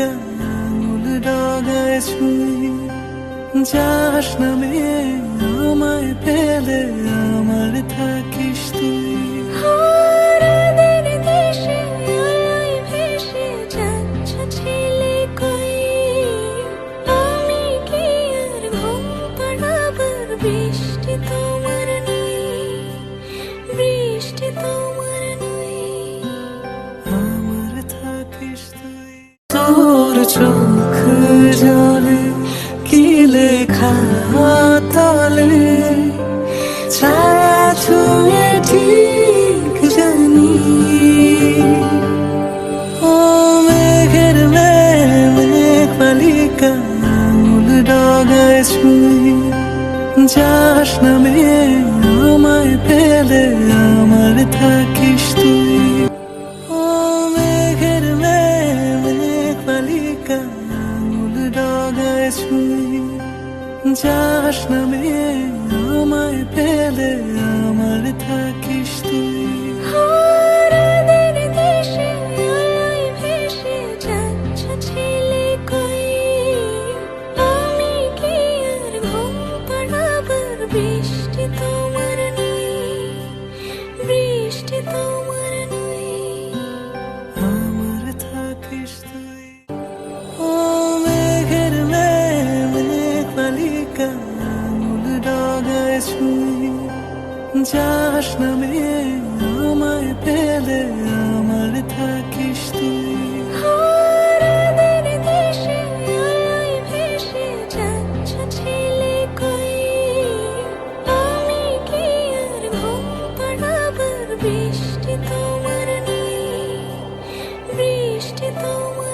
আঙুল ডগায় ছুঁই যাস নামে আমায় পেলে আমার থাকিস তুই। বৃষ্টি বৃষ্টি তো চোখ জলে কি লেখা তলে? ছায়া ছুঁয়ে ঠিক জানি। ও মেঘের মূল ডগায় ছুঁই যাস না মেয়ে, আমায় পেলে আমার থাকিস ডগায় ছুঁই যাস না মেয়ে আমায় পেলে আমার থাকিস তুই। বৃষ্টি তোমার নই? বৃষ্টি তোমার ডগায় যাস না মেয়ে আমায় পেলে আমার থাকিস তুই। বৃষ্টি তোমার নই বৃষ্টি তোমার